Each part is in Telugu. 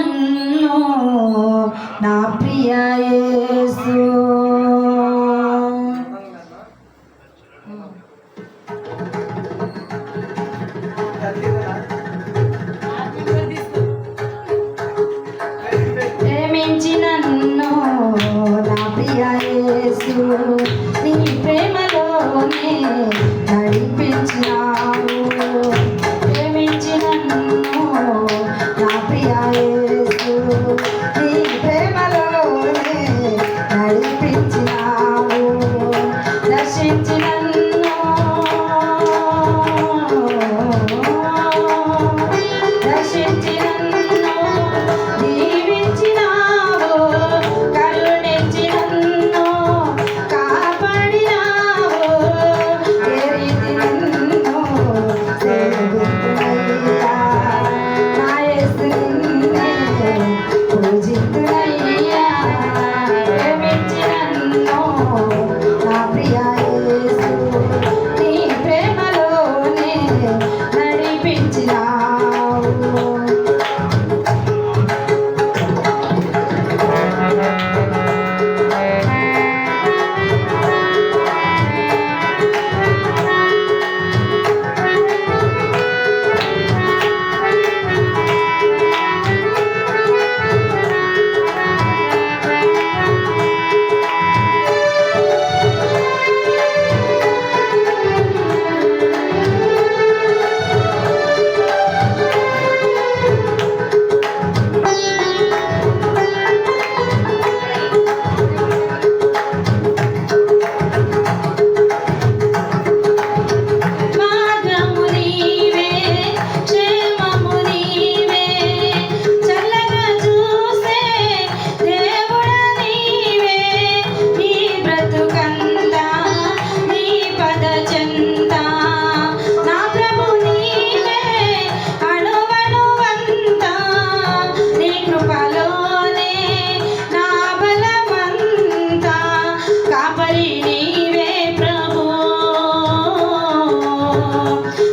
నన్ను నా ప్రియేసు ప్రేమించి నన్ను నా నీ ప్రేమలోనే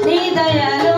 నీ దయలో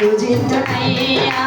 పూజించునయ్యా